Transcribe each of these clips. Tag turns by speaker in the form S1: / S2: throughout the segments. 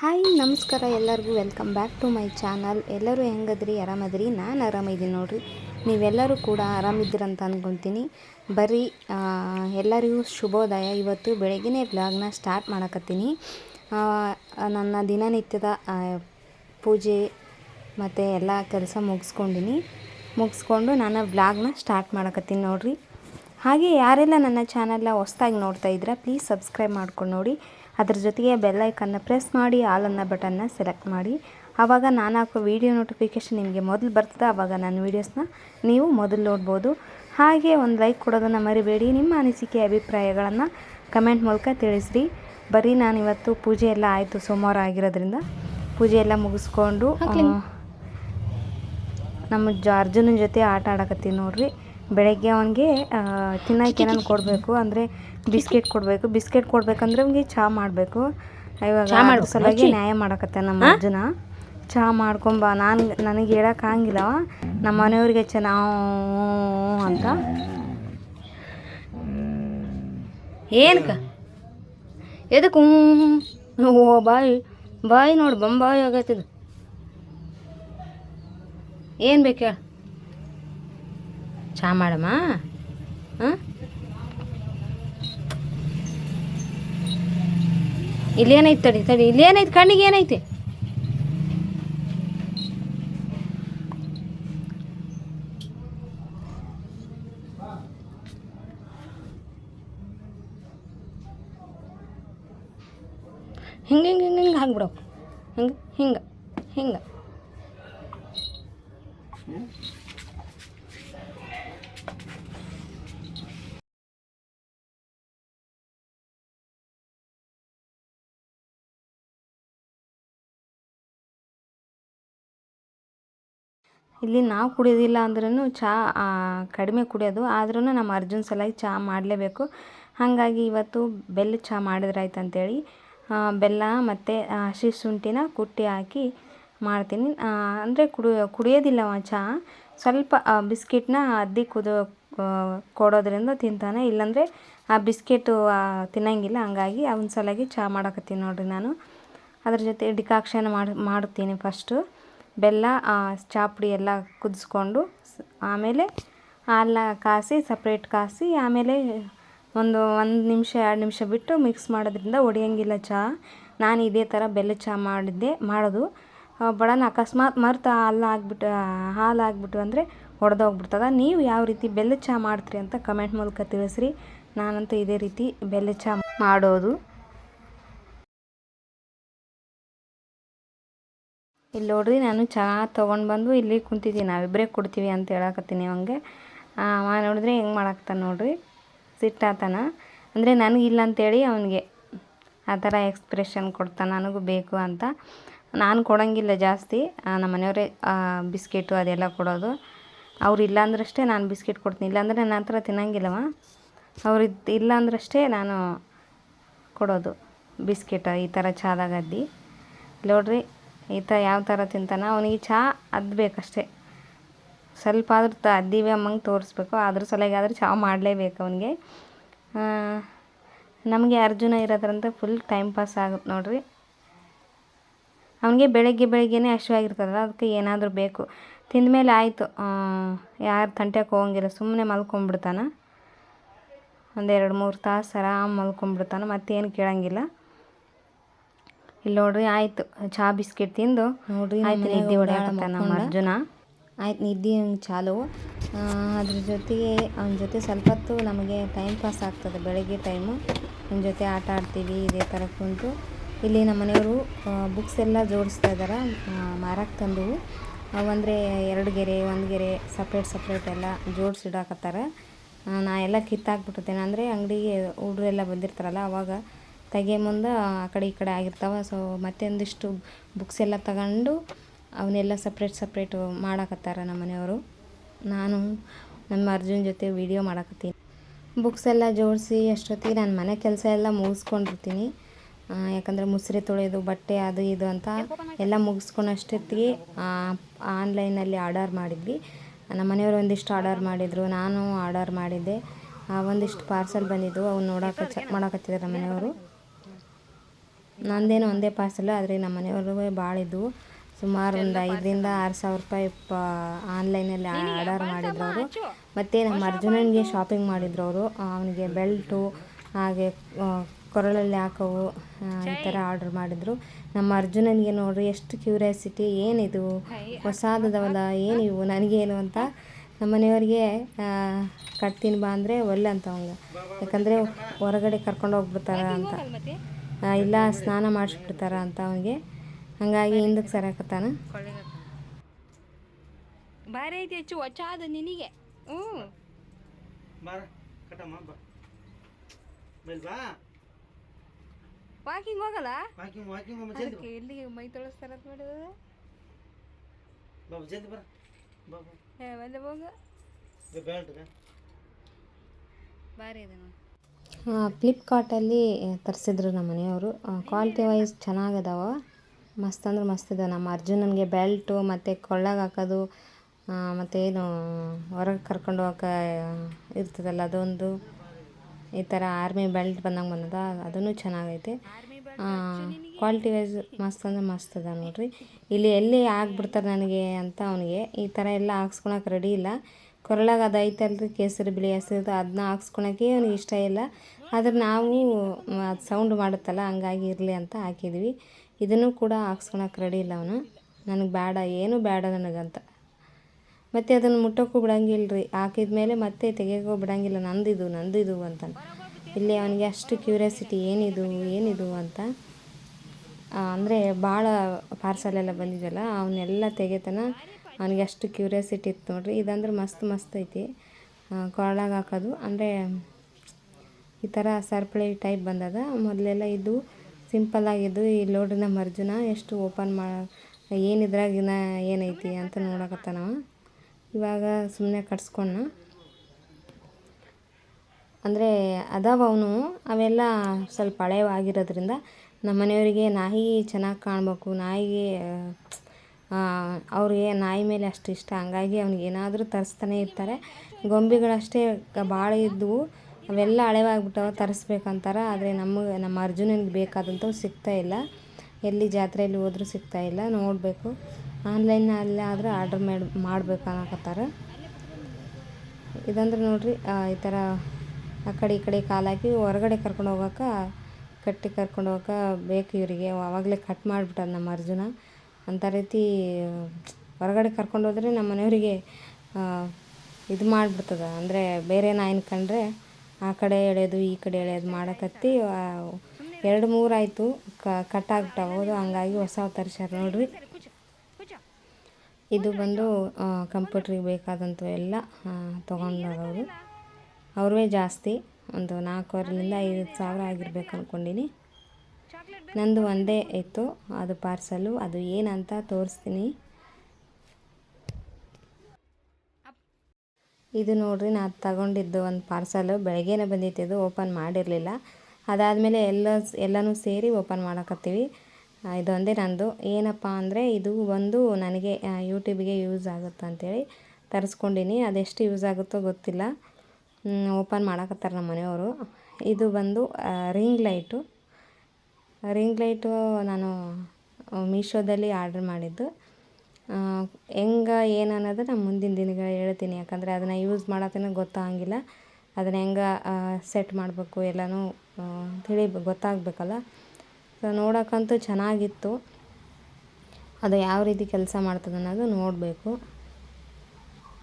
S1: Hi, ನಮಸ್ಕಾರ ಎಲ್ಲರಿಗೂ. Welcome back to my channel ಎಲ್ಲರೂ ಹೆಂಗದ್ರಿ? ಆರಾಮದ್ರಿ? ನಾನು ಆರಾಮಿದ್ದೀನಿ ನೋಡ್ರಿ. ನೀವೆಲ್ಲರೂ ಕೂಡ ಆರಾಮಿದ್ದೀರಂತ ಅಂದ್ಕೊತೀನಿ ಬರ್ರಿ ಎಲ್ಲರಿಗೂ ಶುಭೋದಯ. ಇವತ್ತು ಬೆಳಗ್ಗೆನೇ ವ್ಲಾಗ್ನ ಸ್ಟಾರ್ಟ್ ಮಾಡಕತ್ತೀನಿ. ನನ್ನ ದಿನನಿತ್ಯದ ಪೂಜೆ ಮತ್ತು ಎಲ್ಲ ಕೆಲಸ ಮುಗಿಸ್ಕೊಂಡಿನಿ. ಮುಗಿಸ್ಕೊಂಡು ನಾನು ವ್ಲಾಗ್ನ ಸ್ಟಾರ್ಟ್ ಮಾಡಕತ್ತೀನಿ ನೋಡ್ರಿ. ಹಾಗೆ ಯಾರೆಲ್ಲ ನನ್ನ ಚಾನಲ್ನ ಹೊಸ್ದಾಗಿ ನೋಡ್ತಾ ಇದ್ದೀರಾ ಪ್ಲೀಸ್ ಸಬ್ಸ್ಕ್ರೈಬ್ ಮಾಡ್ಕೊಂಡು ನೋಡಿ. ಅದ್ರ ಜೊತೆಗೆ ಬೆಲ್ಲೈಕನ್ನು ಪ್ರೆಸ್ ಮಾಡಿ ಆಲ್ ಅನ್ನ ಬಟನ್ನ ಸೆಲೆಕ್ಟ್ ಮಾಡಿ. ಆವಾಗ ನಾನು ಹಾಕೋ ವೀಡಿಯೋ ನೋಟಿಫಿಕೇಷನ್ ನಿಮಗೆ ಮೊದಲು ಬರ್ತದೆ ಆವಾಗ ನನ್ನ ವೀಡಿಯೋಸ್ನ ನೀವು ಮೊದಲು ನೋಡ್ಬೋದು. ಹಾಗೆ ಒಂದು ಲೈಕ್ ಕೊಡೋದನ್ನು ಮರಿಬೇಡಿ. ನಿಮ್ಮ ಅನಿಸಿಕೆ ಅಭಿಪ್ರಾಯಗಳನ್ನು ಕಮೆಂಟ್ ಮೂಲಕ ತಿಳಿಸ್ರಿ. ಬರೀ ನಾನು ಇವತ್ತು ಪೂಜೆ ಎಲ್ಲ ಆಯಿತು ಸೋಮವಾರ ಆಗಿರೋದ್ರಿಂದ. ಪೂಜೆ ಎಲ್ಲ ಮುಗಿಸ್ಕೊಂಡು ನಮ್ಮ ಜ ಅರ್ಜುನನ ಜೊತೆ ಆಟ ಆಡಕತ್ತೀನಿ ನೋಡ್ರಿ. ಬೆಳಗ್ಗೆ ಅವನಿಗೆ ತಿನ್ನೋಕೆ ಏನಾದ್ರು ಕೊಡಬೇಕು ಅಂದರೆ ಬಿಸ್ಕೆಟ್ ಕೊಡಬೇಕು. ಬಿಸ್ಕೆಟ್ ಕೊಡ್ಬೇಕಂದ್ರೆ ಅವ್ನಿಗೆ ಚಹಾ ಮಾಡಬೇಕು. ಇವಾಗ ಸಲುವಾಗಿ ನ್ಯಾಯ ಮಾಡಕತ್ತೆ ನಮ್ಮ ಅಜ್ಜನ ಚಹಾ ಮಾಡ್ಕೊಂಬ ನಾನು ನನಗೆ ಹೇಳಕ್ಕೆ ಆಗಂಗಿಲ್ಲ. ನಮ್ಮ ಮನೆಯವ್ರಿಗೆ ಚೆನ್ನಾ ಅಂತ.
S2: ಏನಕ್ಕ? ಎದಕ್ಕೆ? ಓ ಬಾಯಿ. ಬಾಯಿ ನೋಡಿ ಬಂಬಾಯಿ ಇದು. ಏನು ಬೇಕು ಹೇಳ. ಚಹಾ ಮಾಡಮ್ಮ? ಹಾಂ? ಇಲ್ಲೇನೈತೆ ತಡಿ ತಡಿ. ಇಲ್ಲೇನೈತೆ ಕಣ್ಣಿಗೆ ಏನೈತೆ? ಹಿಂಗೆ ಹಿಂಗೆ ಹಿಂಗೆ ಹಿಂಗೆ ಹಾಕ್ಬಿಡವು ಹಿಂಗೆ ಹಿಂಗೆ ಹಿಂಗೆ.
S1: ಇಲ್ಲಿ ನಾವು ಕುಡಿಯೋದಿಲ್ಲ ಅಂದ್ರೂ ಚಹಾ ಕಡಿಮೆ ಕುಡಿಯೋದು ಆದ್ರೂ ನಮ್ಮ ಅರ್ಜುನ್ ಸಲುವಾಗಿ ಚಹಾ ಮಾಡಲೇಬೇಕು. ಹಾಗಾಗಿ ಇವತ್ತು ಬೆಲ್ಲ ಚಹಾ ಮಾಡಿದ್ರಾಯ್ತು ಅಂತೇಳಿ ಆ, ಬೆಲ್ಲ ಮತ್ತು ಹಸಿ ಶುಂಠಿನ ಕುಟ್ಟಿ ಹಾಕಿ ಮಾಡ್ತೀನಿ. ಅಂದರೆ ಕುಡಿ ಕುಡಿಯೋದಿಲ್ಲ ಅವ ಚಹಾ ಸ್ವಲ್ಪ ಬಿಸ್ಕೆಟ್ನ ಅದ್ದಿ ಕುದು ಕೊಡೋದ್ರಿಂದ ತಿಂತಾನೆ. ಇಲ್ಲಾಂದರೆ ಆ ಬಿಸ್ಕೆಟು ತಿನ್ನಂಗಿಲ್ಲ. ಹಂಗಾಗಿ ಅವನ ಸಲುವಾಗಿ ಚಹಾ ಮಾಡಕತ್ತೀನಿ ನೋಡಿರಿ ನಾನು. ಅದ್ರ ಜೊತೆ ಡಿಕಾಕ್ಷನ್ ಮಾಡಿ ಮಾಡ್ತೀನಿ ಫಸ್ಟು ಬೆಲ್ಲ ಚಾಪುಡಿ ಪುಡಿ ಎಲ್ಲ ಕುದಿಸ್ಕೊಂಡು ಆಮೇಲೆ ಹಾಲನ್ನ ಕಾಸಿ, ಸಪ್ರೇಟ್ ಕಾಸಿ, ಆಮೇಲೆ ಒಂದು ಒಂದು ನಿಮಿಷ, ಎರಡು ನಿಮಿಷ ಬಿಟ್ಟು ಮಿಕ್ಸ್ ಮಾಡೋದ್ರಿಂದ ಒಡೆಯಂಗಿಲ್ಲ ಚಹಾ ನಾನು ಇದೇ ಥರ ಬೆಲ್ಲ ಚಹಾ ಮಾಡಿದ್ದೆ, ಮಾಡೋದು. ಬಡನ ಅಕಸ್ಮಾತ್ ಮರ್ತು ಹಾಲು ಹಾಕ್ಬಿಟ್ಟು ಹಾಲು ಹಾಕ್ಬಿಟ್ಟು ಅಂದರೆ ಒಡೆದೋಗ್ಬಿಡ್ತದ. ನೀವು ಯಾವ ರೀತಿ ಬೆಲ್ಲ ಚಹಾ ಮಾಡ್ತೀರಿ ಅಂತ ಕಮೆಂಟ್ ಮೂಲಕ ತಿಳಿಸ್ರಿ. ನಾನಂತೂ ಇದೇ ರೀತಿ ಬೆಲ್ಲ ಚಹಾ ಮಾಡೋದು. ಇಲ್ಲಿ ನೋಡ್ರಿ ನಾನು ಚಹಾ ತೊಗೊಂಡು ಬಂದು ಇಲ್ಲಿ ಕುಂತಿದ್ದೀನಿ. ನಾವಿಬ್ಬರೇ ಕೊಡ್ತೀವಿ ಅಂತ ಹೇಳಕತ್ತೀನಿ ಅವಂಗೆ ಅವ ನೋಡಿದ್ರೆ ಹೆಂಗೆ ಮಾಡಾಕ್ತಾನೆ ನೋಡ್ರಿ. ಸಿಟ್ಟಾತನ ಅಂದರೆ ನನಗಿಲ್ಲ ಅಂತೇಳಿ ಅವನಿಗೆ ಆ ಥರ ಎಕ್ಸ್ಪ್ರೆಷನ್ ಕೊಡ್ತಾನೆ. ನನಗೂ ಬೇಕು ಅಂತ. ನಾನು ಕೊಡೋಂಗಿಲ್ಲ ಜಾಸ್ತಿ. ನಮ್ಮ ಮನೆಯವರೇ ಬಿಸ್ಕೆಟು ಅದೆಲ್ಲ ಕೊಡೋದು. ಅವ್ರು ಇಲ್ಲ ಅಂದ್ರಷ್ಟೇ ನಾನು ಬಿಸ್ಕೆಟ್ ಕೊಡ್ತೀನಿ. ಇಲ್ಲಾಂದರೆ ನನ್ನ ಹತ್ರ ತಿನ್ನಂಗಿಲ್ಲವ ಅವ್ರು ಇಲ್ಲ ಅಂದ್ರಷ್ಟೇ ನಾನು ಕೊಡೋದು. ಬಿಸ್ಕೆಟ್ ಈ ಥರ ಚಾದಾಗದ್ದಿ ನೋಡ್ರಿ ಈ ಥರ ಯಾವ ಥರ ತಿಂತಾನ ಅವನಿಗೆ ಚಹಾ ಅದ್ಬೇಕಷ್ಟೇ ಸ್ವಲ್ಪ ಆದರೂ ತ ಅದ್ದೀವಿ ಅಮ್ಮಂಗೆ ತೋರಿಸ್ಬೇಕು ಅದ್ರ ಸಲುವಾಗಿ ಚಹಾ ಮಾಡಲೇಬೇಕು ಅವನಿಗೆ. ನಮಗೆ ಅರ್ಜುನ ಇರೋದ್ರಂತ ಫುಲ್ ಟೈಮ್ ಪಾಸ್ ಆಗುತ್ತೆ ನೋಡ್ರಿ. ಅವನಿಗೆ ಬೆಳಗ್ಗೆ ಬೆಳಗ್ಗೆನೇ ಹಸಿವಾಗಿರ್ತದಲ್ಲ ಅದಕ್ಕೆ ಏನಾದರೂ ಬೇಕು. ತಿಂದಮೇಲೆ ಆಯಿತು ಯಾರು ತಂಟೆಗೆ ಹೋಗಂಗಿಲ್ಲ ಸುಮ್ಮನೆ ಮಲ್ಕೊಂಡ್ಬಿಡ್ತಾನೆ ಒಂದೆರಡು ಮೂರು ತಾಸು ಆರಾಮ್ ಮಲ್ಕೊಂಡ್ಬಿಡ್ತಾನೆ ಮತ್ತೇನು ಕೇಳಂಗಿಲ್ಲ. ಇಲ್ಲಿ ನೋಡ್ರಿ ಆಯ್ತು. ಚಾ ಬಿಸ್ಕೆಟ್ ತಿಂದು
S2: ನೋಡ್ರಿ
S1: ಆಯ್ತು ನಿದ್ದೆ ಹೊಡ್ಯಾಕತ್ತಾನ ನಮ್ಮ ಅರ್ಜುನ.
S2: ಆಯ್ತು ನಿದ್ದೆ ಹಂಗೆ ಚಾಲು.
S1: ಅದ್ರ ಜೊತೆಗೆ ಅವನ ಜೊತೆ ಸ್ವಲ್ಪ ಹೊತ್ತು ನಮಗೆ ಟೈಮ್ ಪಾಸ್ ಆಗ್ತದೆ ಬೆಳಗ್ಗೆ ಟೈಮು ಅವನ ಜೊತೆ ಆಟ ಆಡ್ತೀವಿ ಇದೇ ಥರ ಕುಂತು. ಇಲ್ಲಿ ನಮ್ಮ ಮನೆಯವರು ಬುಕ್ಸ್ ಎಲ್ಲ ಜೋಡಿಸ್ತಾ ಇದ್ದಾರೆ ಮಾರಕ್ಕೆ ತಂದು ಅವಂದರೆ ಎರಡು ಗೆರೆ ಒಂದು ಗೆರೆ ಸಪ್ರೇಟ್ ಸಪ್ರೇಟ್ ಎಲ್ಲ ಜೋಡಿಸಿಡಾಕತ್ತಾರ ನಾ ಎಲ್ಲ ಕಿತ್ತಾಕ್ಬಿಟ್ಟಿರ್ತೇನೆ. ಅಂದರೆ ಅಂಗಡಿಗೆ ಹುಡುಗರೆಲ್ಲ ಬಂದಿರ್ತಾರಲ್ಲ ಅವಾಗ ತೆಗೆ ಮುಂದೆ ಆ ಕಡೆ ಈ ಕಡೆ ಆಗಿರ್ತಾವೆ. ಸೊ ಮತ್ತೆ ಒಂದಿಷ್ಟು ಬುಕ್ಸ್ ಎಲ್ಲ ತಗೊಂಡು ಅವನ್ನೆಲ್ಲ ಸಪ್ರೇಟ್ ಸಪ್ರೇಟ್ ಮಾಡಾಕತ್ತಾರ ನಮ್ಮ ಮನೆಯವರು. ನಾನು ನಮ್ಮ ಅರ್ಜುನ್ ಜೊತೆ ವಿಡಿಯೋ ಮಾಡಾಕತ್ತೀನಿ. ಬುಕ್ಸ್ ಎಲ್ಲ ಜೋಡಿಸಿ ಅಷ್ಟೊತ್ತಿಗೆ ನಾನು ಮನೆ ಕೆಲಸ ಎಲ್ಲ ಮುಗಿಸ್ಕೊಂಡಿರ್ತೀನಿ. ಯಾಕಂದರೆ ಮುಸ್ರೆ ತೊಳೆಯೋದು ಬಟ್ಟೆ ಅದು ಇದು ಅಂತ ಎಲ್ಲ ಮುಗಿಸ್ಕೊಂಡಷ್ಟೊತ್ತಿಗೆ ಆನ್ಲೈನಲ್ಲಿ ಆರ್ಡರ್ ಮಾಡಿದ್ವಿ. ನಮ್ಮ ಮನೆಯವರು ಒಂದಿಷ್ಟು ಆರ್ಡರ್ ಮಾಡಿದರು, ನಾನು ಆರ್ಡರ್ ಮಾಡಿದ್ದೆ. ಒಂದಿಷ್ಟು ಪಾರ್ಸಲ್ ಬಂದಿದ್ದು ಅವ್ನು ನೋಡೋಕೆ ಚೆಕ್ ನಮ್ಮ ಮನೆಯವರು. ನಂದೇನು ಒಂದೇ ಪಾರ್ಸಲ್ ಆದರೆ ನಮ್ಮ ಮನೆಯವ್ರಿಗೆ ಭಾಳ ಇದ್ವು ಸುಮಾರು ಒಂದು ಐದರಿಂದ ಆರು ಸಾವಿರ ರೂಪಾಯಿ ಪ ಆನ್ಲೈನಲ್ಲಿ ಆರ್ಡರ್ ಮಾಡಿದ್ರು ಅವರು ಮತ್ತು ನಮ್ಮ ಅರ್ಜುನನಿಗೆ ಶಾಪಿಂಗ್ ಮಾಡಿದ್ರು ಅವರು ಅವನಿಗೆ ಬೆಲ್ಟು ಹಾಗೆ ಕೊರಳಲ್ಲಿ ಹಾಕೋವು ಈ ಥರ ಆರ್ಡರ್ ಮಾಡಿದರು. ನಮ್ಮ ಅರ್ಜುನನಿಗೆ ನೋಡ್ರಿ ಎಷ್ಟು ಕ್ಯೂರಿಯಾಸಿಟಿ ಏನಿದು? ಹೊಸಾದದವಲ್ಲ ಏನಿವು? ನನಗೇನು ಅಂತ. ನಮ್ಮ ಮನೆಯವ್ರಿಗೆ ಕಟ್ತೀನಿ ಬಾ ಅಂದರೆ ಒಳ್ಳೆ ಅಂತ ಅವಂಗೆ ಯಾಕಂದರೆ ಹೊರಗಡೆ ಕರ್ಕೊಂಡು ಹೋಗ್ಬಿಡ್ತಾರ ಅಂತ ಇಲ್ಲ ಸ್ನಾನ ಮಾಡಿಸ್ಬಿಡ್ತಾರ ಅಂತ ಅವನಿಗೆ. ಹಾಗಾಗಿ ಹಿಂದಕ್ಕೆ ಸರಕತ್ತಾನ.
S2: ಬಾರಿ ಐತಿ ಹೆಚ್ಚು ಹೊಚ್ಚಾದ ನಿನಗೆ. ಹ್ಞೂ.
S3: ಬಾರ ಕಟ್ಟಮ್ಮ ಬಾ. ಮೇಲ್ ಬಾ.
S2: ವಾಕಿಂಗ್ ಹೋಗಲ್ಲ? ಅದಕ್ಕೆ ಎಲ್ಲಿಗೆ ಮೈ ತೊಳಸ್ತಾರ ಅಂತ ಮಾಡಿದ
S3: ಬಾ ಬಾ ಜಲ್ದಿ ಬರ ಬಾ. ಬಾ
S2: ಏ ಒಳ್ಳೆ ಹೋಗ.
S3: ಬೆಲ್ಟ್
S2: ಭಾರಿ ಇದೆ ನೋಡಿ.
S1: ಫ್ಲಿಪ್ಕಾರ್ಟಲ್ಲಿ ತರಿಸಿದ್ರು ನಮ್ಮ ಮನೆಯವರು. ಕ್ವಾಲಿಟಿ ವೈಸ್ ಚೆನ್ನಾಗದಾವ. ಮಸ್ತ್ ಅಂದ್ರೆ ಮಸ್ತ್ ಇದೆ. ನಮ್ಮ ಅರ್ಜುನನಿಗೆ ಬೆಲ್ಟು ಮತ್ತು ಕೊಳ್ಳಾಗ ಹಾಕೋದು ಮತ್ತು ಏನು, ಹೊರಗೆ ಕರ್ಕೊಂಡು ಹೋಗಕ್ಕೆ ಇರ್ತದಲ್ಲ ಅದೊಂದು. ಈ ಥರ ಆರ್ಮಿ ಬೆಲ್ಟ್ ಬಂದಂಗೆ ಬಂದದ. ಅದೂ ಚೆನ್ನಾಗೈತೆ. ಕ್ವಾಲಿಟಿ ವೈಸ್ ಮಸ್ತ್ ಅಂದ್ರೆ ಮಸ್ತ್ ಅದ ನೋಡಿರಿ. ಇಲ್ಲಿ ಎಲ್ಲಿ ಆಗಿಬಿಡ್ತಾರೆ ನನಗೆ ಅಂತ ಅವನಿಗೆ. ಈ ಥರ ಎಲ್ಲ ಹಾಕ್ಸ್ಕೊಳಕ್ಕೆ ರೆಡಿ ಇಲ್ಲ. ಕೊರಳಾಗ ಅದು ಕೇಸರಿ ಬಿಳಿ ಹಸಿರು ಅದನ್ನ ಹಾಕ್ಸ್ಕೊಳಕ್ಕೆ ಅವ್ನಿಗೆ ಇಷ್ಟ ಇಲ್ಲ. ಆದ್ರೆ ನಾವು ಅದು ಸೌಂಡ್ ಮಾಡುತ್ತಲ್ಲ, ಹಂಗಾಗಿ ಇರಲಿ ಅಂತ ಹಾಕಿದ್ವಿ. ಇದನ್ನು ಕೂಡ ಹಾಕ್ಸ್ಕೊಳಕ್ಕೆ ರೆಡಿ ಇಲ್ಲ ಅವನು. ನನಗೆ ಬೇಡ ಏನು ಬೇಡ ನನಗಂತ. ಮತ್ತು ಅದನ್ನು ಮುಟ್ಟೋಕ್ಕೂ ಬಿಡಂಗಿಲ್ಲ ರೀ ಹಾಕಿದ ಮೇಲೆ ಮತ್ತೆ ತೆಗಿಯೋಕ್ಕೂ ಬಿಡಂಗಿಲ್ಲ. ನಂದಿದು ನಂದಿದು ಅಂತ. ಇಲ್ಲಿ ಅವನಿಗೆ ಅಷ್ಟು ಕ್ಯೂರಿಯಾಸಿಟಿ ಏನಿದು ಏನಿದು ಅಂತ. ಅಂದರೆ ಭಾಳ ಪಾರ್ಸಲ್ ಎಲ್ಲ ಬಂದಿದ್ದಲ್ಲ ಅವನ್ನೆಲ್ಲ ತೆಗೆತನ ಅವನಿಗೆ ಅಷ್ಟು ಕ್ಯೂರಿಯಾಸಿಟಿ ಇತ್ತು ನೋಡ್ರಿ. ಇದಂದ್ರೆ ಮಸ್ತ್ ಮಸ್ತ್ ಐತಿ. ಕೊರಳಾಗ ಹಾಕೋದು. ಅಂದರೆ ಈ ಥರ ಸರ್ಪಳಿ ಟೈಪ್ ಬಂದದ. ಮೊದಲೆಲ್ಲ ಇದು ಸಿಂಪಲ್ ಆಗಿದ್ದು ಈ ಲೋಡಿನ ಮರ್ಜುನ ಎಷ್ಟು ಓಪನ್ ಮಾ ಏನಿದ್ರಾಗಿನ ಏನೈತಿ ಅಂತ ನೋಡಕತ್ತಾನವ ಇವಾಗ ಸುಮ್ಮನೆ ಕಟ್ಸ್ಕೊಂಡ ಅಂದರೆ ಅದಾವ ಅವನು. ಅವೆಲ್ಲ ಸ್ವಲ್ಪ ಹಳೆವಾಗಿರೋದ್ರಿಂದ ನಮ್ಮ ಮನೆಯವರಿಗೆ ನಾಯಿ ಚೆನ್ನಾಗಿ ಕಾಣಬೇಕು. ನಾಯಿಗೆ ಅವ್ರಿಗೆ ನಾಯಿ ಮೇಲೆ ಅಷ್ಟು ಇಷ್ಟ. ಹಂಗಾಗಿ ಅವ್ನಿಗೆ ಏನಾದರೂ ತರಿಸ್ತಾನೆ ಇರ್ತಾರೆ. ಗೊಂಬೆಗಳಷ್ಟೇ ಭಾಳ ಇದ್ದವು ಅವೆಲ್ಲ ಹಳೆವಾಗ್ಬಿಟ್ಟವ ತರಿಸ್ಬೇಕಂತಾರೆ. ಆದರೆ ನಮಗೆ ನಮ್ಮ ಅರ್ಜುನನಿಗೆ ಬೇಕಾದಂಥವು ಸಿಗ್ತಾ ಇಲ್ಲ. ಎಲ್ಲಿ ಜಾತ್ರೆಯಲ್ಲಿ ಹೋದರೂ ಸಿಗ್ತಾ ಇಲ್ಲ. ನೋಡಬೇಕು. ಆನ್ಲೈನಲ್ಲಿ ಆದ್ರೆ ಆರ್ಡ್ರ್ ಮಾಡಿ ಮಾಡ್ಬೇಕು ಅನ್ನಕತ್ತಾರೆ ಇದಂದ್ರೆ ನೋಡಿರಿ ಈ ಥರ ಆ ಕಡೆ ಈ ಕಡೆ ಕಾಲಾಕಿ ಹೊರಗಡೆ ಕರ್ಕೊಂಡು ಹೋಗೋಕೆ ಕಟ್ಟಿ ಕರ್ಕೊಂಡು ಹೋಗೋಕೆ ಬೇಕು ಇವರಿಗೆ. ಆವಾಗಲೇ ಕಟ್ ಮಾಡಿಬಿಟ್ಟಾರೆ ನಮ್ಮ ಅರ್ಜುನ. ಅಂಥ ರೀತಿ, ಹೊರಗಡೆ ಕರ್ಕೊಂಡು ಹೋದ್ರೆ ನಮ್ಮ ಮನೆಯವರಿಗೆ ಇದು ಮಾಡಿಬಿಡ್ತದೆ. ಅಂದರೆ ಬೇರೆ ನಾಯಿನ ಕಂಡ್ರೆ ಆ ಕಡೆ ಎಳೆಯೋದು ಈ ಕಡೆ ಎಳೆಯೋದು ಮಾಡಕತ್ತಿ ಎರಡು ಮೂರು ಆಯಿತು ಕಟ್ ಆಗ್ಬಿಟ್ಟಾವ ಹೌದು ಹಂಗಾಗಿ ಹೊಸ ತರಿಸ್ಯಾರ ನೋಡ್ರಿ. ಇದು ಬಂದು ಕಂಪ್ಯೂಟ್ರಿಗೆ ಬೇಕಾದಂಥ ಎಲ್ಲ ತೊಗೊಂಡವರು ಅವ್ರವೇ ಜಾಸ್ತಿ. ಒಂದು ನಾಲ್ಕೂವರೆಲಿಂದ ಐದು ಸಾವಿರ ಆಗಿರ್ಬೇಕು ಅಂದ್ಕೊಂಡಿನಿ ನಂದು ಒಂದೇ ಇತ್ತು ಅದು ಪಾರ್ಸಲು. ಅದು ಏನಂತ ತೋರಿಸ್ತೀನಿ. ಇದು ನೋಡ್ರಿ ನಾನು ತಗೊಂಡಿದ್ದು ಒಂದು ಪಾರ್ಸಲು. ಬೆಳಗ್ಗೆನೇ ಬಂದಿತ್ತು ಇದು, ಓಪನ್ ಮಾಡಿರಲಿಲ್ಲ. ಅದಾದಮೇಲೆ ಎಲ್ಲ ಎಲ್ಲನೂ ಸೇರಿ ಓಪನ್ ಮಾಡಕತ್ತೀವಿ. ಇದೊಂದೇ ನಂದು. ಏನಪ್ಪ ಅಂದರೆ, ಇದು ಒಂದು ನನಗೆ ಯೂಟ್ಯೂಬಿಗೆ ಯೂಸ್ ಆಗುತ್ತೆ ಅಂತೇಳಿ ತರಿಸ್ಕೊಂಡಿನಿ. ಅದೆಷ್ಟು ಯೂಸ್ ಆಗುತ್ತೋ ಗೊತ್ತಿಲ್ಲ. ಓಪನ್ ಮಾಡಕತ್ತಾರೆ ನಮ್ಮ ಮನೆಯವರು ಇದು ಬಂದು ರಿಂಗ್ ಲೈಟು. ರಿಂಗ್ ಲೈಟು ನಾನು ಮೀಶೋದಲ್ಲಿ ಆರ್ಡ್ರ್ ಮಾಡಿದ್ದು. ಹೆಂಗೆ, ಏನು ಅನ್ನೋದು ನಾನು ಮುಂದಿನ ದಿನಗಳು ಹೇಳ್ತೀನಿ. ಯಾಕಂದರೆ ಅದನ್ನು ಯೂಸ್ ಮಾಡತ್ತೇನೆ ಗೊತ್ತಾಗಂಗಿಲ್ಲ ಅದನ್ನು ಹೆಂಗೆ ಸೆಟ್ ಮಾಡಬೇಕು ಎಲ್ಲನೂ ತಿಳಿ ಗೊತ್ತಾಗಬೇಕಲ್ಲ. ಸೊ ನೋಡೋಕ್ಕಂತೂ ಚೆನ್ನಾಗಿತ್ತು. ಅದು ಯಾವ ರೀತಿ ಕೆಲಸ ಮಾಡ್ತದೆ ಅನ್ನೋದು ನೋಡಬೇಕು.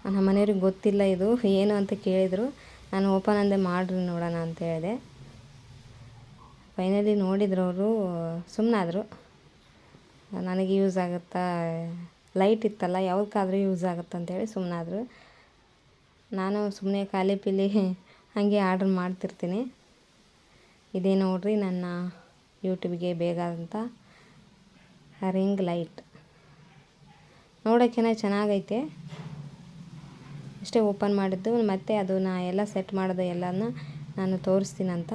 S1: ನಮ್ಮ ಮನೆಯವ್ರಿಗೆ ಗೊತ್ತಿಲ್ಲ ಇದು, ಏನು ಅಂತ ಕೇಳಿದರು. ನಾನು ಓಪನ್ ಅಂದೆ ಮಾಡಿರಿ ನೋಡೋಣ ಅಂತ ಹೇಳಿದೆ. ಫೈನಲಿ ನೋಡಿದ್ರು ಅವರು ಸುಮ್ಮನಾದರು ನನಗೆ ಯೂಸ್ ಆಗುತ್ತಾ ಲೈಟ್ ಇತ್ತಲ್ಲ ಯಾವ್ದಕ್ಕಾದರೂ ಯೂಸ್ ಆಗುತ್ತೆ ಅಂತೇಳಿ ಸುಮ್ಮನಾದರು ನಾನು ಸುಮ್ಮನೆ ಖಾಲಿ ಪಿಲಿ ಹಾಗೆ ಆರ್ಡ್ರ್ ಮಾಡ್ತಿರ್ತೀನಿ. ಇದೇ ನೋಡ್ರಿ, ನನ್ನ ಯೂಟ್ಯೂಬ್ಗೆ ಬೇಕಾದಂಥ ರಿಂಗ್ ಲೈಟ್ ನೋಡೋಕ್ಕೇನ ಚೆನ್ನಾಗೈತೆ. ಅಷ್ಟೇ ಓಪನ್ ಮಾಡಿದ್ದು, ಮತ್ತೆ ಅದು ನಾ ಎಲ್ಲ ಸೆಟ್ ಮಾಡೋದು ಎಲ್ಲನ, ನಾನು ತೋರಿಸ್ತೀನಂತ.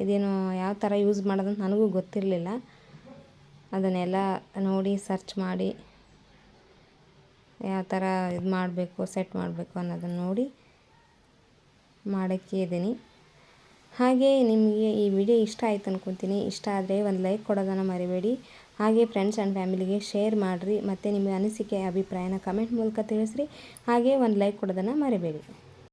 S1: ಇದೇನು ಯಾವ ಥರ ಯೂಸ್ ಮಾಡೋದಂತ ನನಗೂ ಗೊತ್ತಿರಲಿಲ್ಲ. ಅದನ್ನೆಲ್ಲ ನೋಡಿ ಸರ್ಚ್ ಮಾಡಿ ಯಾವ ಥರ ಇದು ಮಾಡಬೇಕು ಸೆಟ್ ಮಾಡಬೇಕು ಅನ್ನೋದನ್ನು ನೋಡಿ ಮಾಡೋಕ್ಕೆ ಇದ್ದೀನಿ. ಹಾಗೆ ನಿಮಗೆ ಈ ವಿಡಿಯೋ ಇಷ್ಟ ಆಯ್ತು ಅನ್ಕೊತೀನಿ. ಇಷ್ಟ ಆದರೆ ಒಂದು ಲೈಕ್ ಕೊಡೋದನ್ನು ಮರಿಬೇಡಿ. ಹಾಗೆ ಫ್ರೆಂಡ್ಸ್ ಆ್ಯಂಡ್ ಫ್ಯಾಮಿಲಿಗೆ ಶೇರ್ ಮಾಡಿರಿ. ಮತ್ತು ನಿಮ್ಮ ಅನಿಸಿಕೆ, ಅಭಿಪ್ರಾಯನ ಕಮೆಂಟ್ ಮೂಲಕ ತಿಳಿಸ್ರಿ. ಹಾಗೆ ಒಂದು ಲೈಕ್ ಕೊಡೋದನ್ನು ಮರಿಬೇಡಿ.